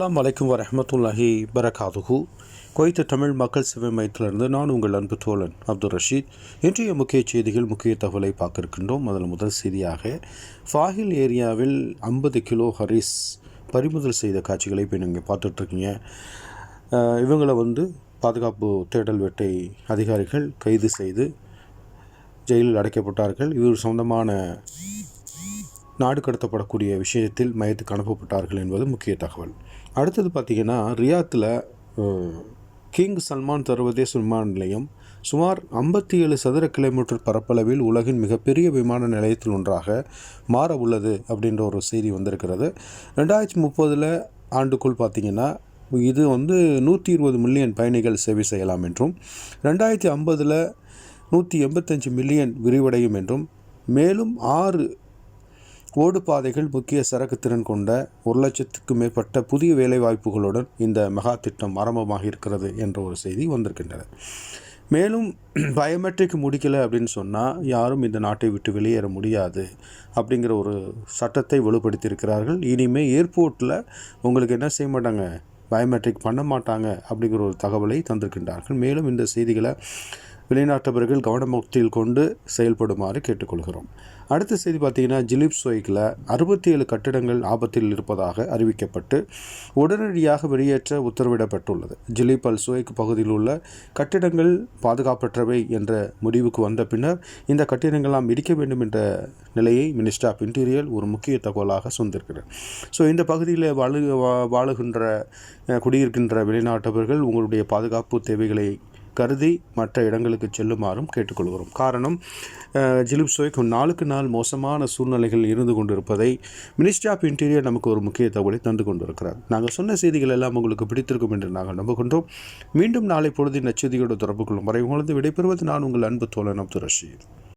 அலாம் வலைக்கம் வரமத்துல்லாஹி பரகாதுகு குவைத்து தமிழ் மக்கள் சேவை மையத்திலிருந்து நான் உங்கள் அன்பு தோழன் அப்துல் ரஷீத். இன்றைய முக்கிய செய்திகள் முக்கிய தகவலை பார்க்க இருக்கின்றோம் முதல் முதல் செய்தியாக ஃபாஹில் ஏரியாவில் ஐம்பது கிலோ ஹரிஸ் பறிமுதல் செய்த காட்சிகளை இப்போ நீங்கள் பார்த்துட்ருக்கீங்க. இவங்களை வந்து பாதுகாப்பு தேடல் வேட்டை அதிகாரிகள் கைது செய்து ஜெயிலில் அடைக்கப்பட்டார்கள். இவர் சொந்தமான நாடு கடத்தப்படக்கூடிய விஷயத்தில் மையத்துக்கு அனுப்பப்பட்டார்கள் என்பது முக்கிய தகவல். அடுத்தது பார்த்திங்கன்னா ரியாத்தில் கிங் சல்மான் சர்வதேச விமான நிலையம் சுமார் ஐம்பத்தி ஏழு சதுர கிலோமீட்டர் பரப்பளவில் உலகின் மிகப்பெரிய விமான நிலையத்தில் ஒன்றாக மாற உள்ளது அப்படின்ற ஒரு செய்தி வந்திருக்கிறது. ரெண்டாயிரத்தி முப்பதில் ஆண்டுக்குள் பார்த்திங்கன்னா இது வந்து நூற்றி இருபது மில்லியன் பயணிகள் சேவை செய்யலாம் என்றும் ரெண்டாயிரத்தி ஐம்பதில் நூற்றி எண்பத்தஞ்சு மில்லியன் விரிவடையும் என்றும் மேலும் ஆறு ஓடுபாதைகள் முக்கிய சரக்கு திறன் கொண்ட ஒரு லட்சத்துக்கு மேற்பட்ட புதிய வேலைவாய்ப்புகளுடன் இந்த மெகா திட்டம் ஆரம்பமாக இருக்கிறது என்ற ஒரு செய்தி வந்திருக்கின்றன. மேலும் பயோமெட்ரிக் முடிக்கலை அப்படின்னு சொன்னால் யாரும் இந்த நாட்டை விட்டு வெளியேற முடியாது அப்படிங்கிற ஒரு சட்டத்தை வலுப்படுத்தியிருக்கிறார்கள். இனிமேல் ஏர்போர்ட்டில் உங்களுக்கு என்ன செய்ய மாட்டாங்க? பயோமெட்ரிக் பண்ண மாட்டாங்க அப்படிங்கிற ஒரு தகவலை தந்திருக்கின்றார்கள். மேலும் இந்த செய்திகளை வெளிநாட்டவர்கள் கவனமுக்தியில் கொண்டு செயல்படுமாறு கேட்டுக்கொள்கிறோம். அடுத்த செய்தி பார்த்தீங்கன்னா ஜிலிப் சோய்க்கில் அறுபத்தி ஏழு கட்டிடங்கள் ஆபத்தில் இருப்பதாக அறிவிக்கப்பட்டு உடனடியாக வெளியேற்ற உத்தரவிடப்பட்டுள்ளது. ஜிலிப் அல் சோய்க் பகுதியில் உள்ள கட்டிடங்கள் பாதுகாப்பற்றவை என்ற முடிவுக்கு வந்த பின்னர் இந்த கட்டிடங்கள்லாம் இடிக்க வேண்டும் என்ற நிலையை மினிஸ்டர் ஆஃப் இன்டீரியர் ஒரு முக்கிய தகவலாக சொந்திருக்கிறார் ஸோ இந்த பகுதியில் வாழு வா- வாழுகின்ற குடியிருக்கின்ற வெளிநாட்டவர்கள் உங்களுடைய பாதுகாப்பு தேவைகளை கருதி மற்ற இடங்களுக்கு செல்லுமாறும் கேட்டுக்கொள்கிறோம். காரணம் ஜிலிப் சோய்க்கு நாளுக்கு நாள் மோசமான சூழ்நிலைகள் இருந்து கொண்டிருப்பதை மினிஸ்ட்ரி ஆஃப் இன்டீரியர் நமக்கு ஒரு முக்கிய தகவலை தந்து கொண்டிருக்கிறார். நாங்கள் சொன்ன செய்திகள் எல்லாம் உங்களுக்கு பிடித்திருக்கும் என்று நாங்கள் நம்புகின்றோம். மீண்டும் நாளை பொழுது நச்செய்தியோடு தொடர்பு கொள்ளும் வரை உங்களது விடைபெறுவது நான் உங்கள் அன்பு தோழன் அப்துல் ரஷீத்.